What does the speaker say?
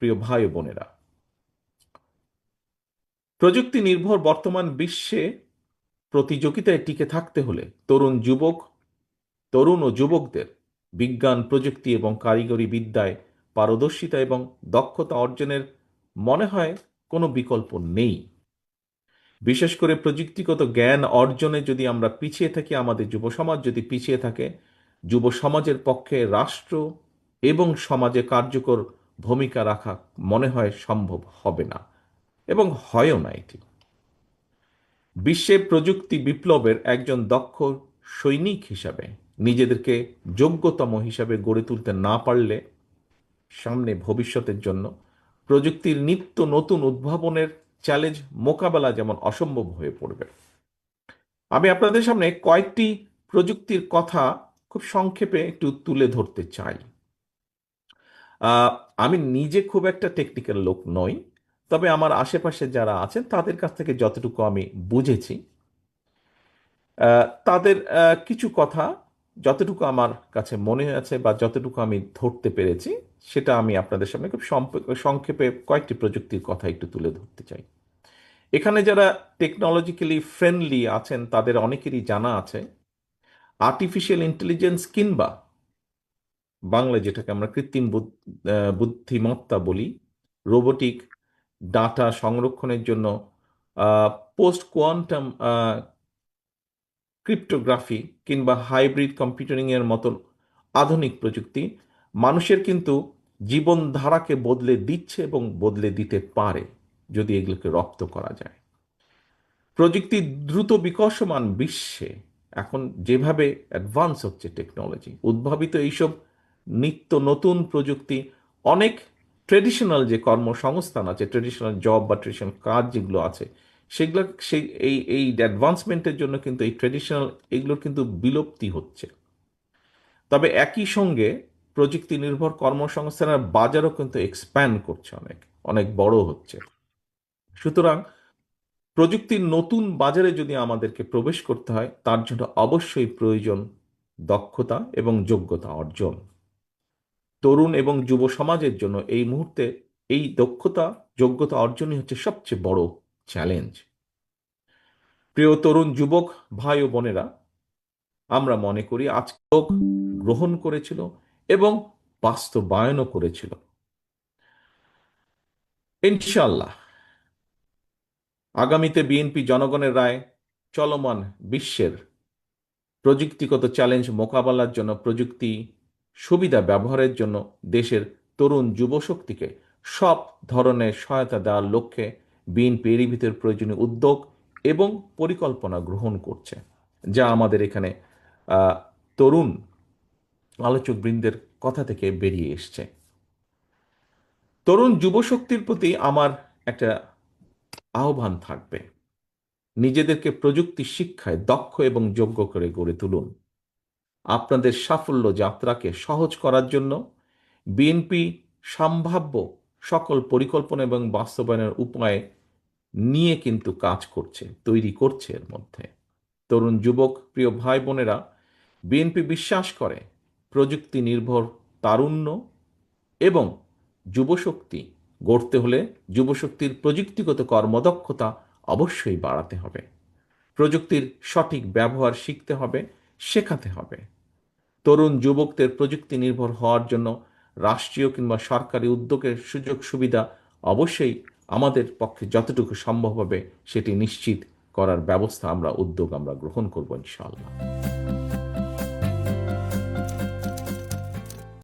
প্রিয় ভাই বোনেরা। প্রযুক্তি নির্ভর বর্তমান বিশ্বে প্রতিযোগিতায় টিকে থাকতে হলে তরুণ যুবক, তরুণ ও যুবকদের বিজ্ঞান, প্রযুক্তি এবং কারিগরি বিদ্যায় পারদর্শিতা এবং দক্ষতা অর্জনের মনে হয় কোনো বিকল্প নেই। বিশেষ করে প্রযুক্তিগত জ্ঞান অর্জনে যদি আমরা পিছিয়ে থাকি, আমাদের যুব সমাজ যদি পিছিয়ে থাকে, যুব সমাজের পক্ষে রাষ্ট্র এবং সমাজে কার্যকর ভূমিকা রাখা মনে হয় সম্ভব হবে না, এবং হয়ও না এটি। বিশ্বে প্রযুক্তি বিপ্লবের একজন দক্ষ সৈনিক হিসাবে নিজেদেরকে যোগ্যতম হিসাবে গড়ে তুলতে না পারলে, সামনে ভবিষ্যতের জন্য প্রযুক্তির নিত্য নতুন উদ্ভাবনের চ্যালেঞ্জ মোকাবেলা যেমন অসম্ভব হয়ে পড়বে। আমি আপনাদের সামনে কয়েকটি প্রযুক্তির কথা খুব সংক্ষেপে একটু তুলে ধরতে চাই। আমি নিজে খুব একটা টেকনিক্যাল লোক নই, তবে আমার আশেপাশে যারা আছেন, তাদের কাছ থেকে যতটুকু আমি বুঝেছি তাদের কিছু কথা যতটুকু আমার কাছে মনে আছে বা যতটুকু আমি ধরতে পেরেছি, সেটা আমি আপনাদের সামনে খুব সংক্ষেপে কয়েকটি প্রযুক্তির কথা একটু তুলে ধরতে চাই। এখানে যারা টেকনোলজিক্যালি ফ্রেন্ডলি আছেন, তাদের অনেকেরই জানা আছে আর্টিফিশিয়াল ইন্টেলিজেন্স কিংবা বাংলায় যেটাকে আমরা কৃত্রিম বুদ- বুদ্ধিমত্তা বলি রোবোটিক ডাটা সংরক্ষণের জন্য পোস্ট কোয়ান্টাম ক্রিপ্টোগ্রাফি কিংবা হাইব্রিড কম্পিউটারিং এর মতন আধুনিক প্রযুক্তি মানুষের কিন্তু জীবনধারাকে বদলে দিচ্ছে এবং বদলে দিতে পারে যদি এগুলোকে রপ্ত করা যায়। প্রযুক্তি দ্রুত বিকশমান বিশ্বে এখন যেভাবে অ্যাডভান্স হচ্ছে টেকনোলজি উদ্ভাবিত এইসব নিত্য নতুন প্রযুক্তি, অনেক ট্রেডিশনাল যে কর্মসংস্থান আছে ট্রেডিশনাল জব বা ট্রেডিশনাল কাজ যেগুলো আছে, সেগুলো, সেই, এই এই অ্যাডভান্সমেন্টের জন্য কিন্তু এই ট্রেডিশনাল এগুলোর কিন্তু বিলুপ্তি হচ্ছে। তবে একই সঙ্গে প্রযুক্তি নির্ভর কর্মসংস্থানের বাজারও কিন্তু এক্সপ্যান্ড করছে অনেক অনেক বড় হচ্ছে। সুতরাং প্রযুক্তির নতুন বাজারে যদি আমাদেরকে প্রবেশ করতে হয়, তার জন্য অবশ্যই প্রয়োজন দক্ষতা এবং যোগ্যতা অর্জন। তরুণ এবং যুব সমাজের জন্য এই মুহূর্তে এই দক্ষতা, যোগ্যতা অর্জনই হচ্ছে সবচেয়ে বড় চ্যালেঞ্জ প্রিয় তরুণ যুবক, ভাই ও বোনেরা, আমরা মনে করি আজ লোক গ্রহণ করেছিল এবং বাস্তবায়নও করেছিল। ইনশাল্লাহ আগামীতে বিএনপি জনগণের রায় চলমান বিশ্বের প্রযুক্তিগত চ্যালেঞ্জ মোকাবেলার জন্য প্রযুক্তি সুবিধা ব্যবহারের জন্য দেশের তরুণ যুবশক্তিকে সব ধরনের সহায়তা দেওয়ার লক্ষ্যে বিএনপি এরই ভিতর প্রয়োজনীয় উদ্যোগ এবং পরিকল্পনা গ্রহণ করছে, যা আমাদের এখানে তরুণ আলোচকবৃন্দের কথা থেকে বেরিয়ে এসছে। তরুণ যুবশক্তির প্রতি আমার একটা আহ্বান থাকবে। নিজেদেরকে প্রযুক্তি শিক্ষায় দক্ষ এবং যোগ্য করে গড়ে তুলুন। আপনাদের সাফল্য যাত্রাকে সহজ করার জন্য বিএনপি সম্ভাব্য সকল পরিকল্পনা এবং বাস্তবায়নের উপায় নিয়ে কিন্তু কাজ করছে, তৈরি করছে এর মধ্যে। তরুণ যুবক, প্রিয় ভাই বোনেরা, বিএনপি বিশ্বাস করে প্রযুক্তি নির্ভর তারুণ্য এবং যুবশক্তি গড়তে হলে যুবশক্তির প্রযুক্তিগত কর্মদক্ষতা অবশ্যই বাড়াতে হবে। প্রযুক্তির সঠিক ব্যবহার শিখতে হবে শেখাতে হবে। তরুণ যুবকদের প্রযুক্তি নির্ভর হওয়ার জন্য রাষ্ট্রীয় কিংবা সরকারি উদ্যোগের সুযোগ সুবিধা অবশ্যই আমাদের পক্ষে যতটুকু সম্ভব হবে সেটি নিশ্চিত করার ব্যবস্থা আমরা, উদ্যোগ আমরা গ্রহণ করব ইনশাআল্লাহ।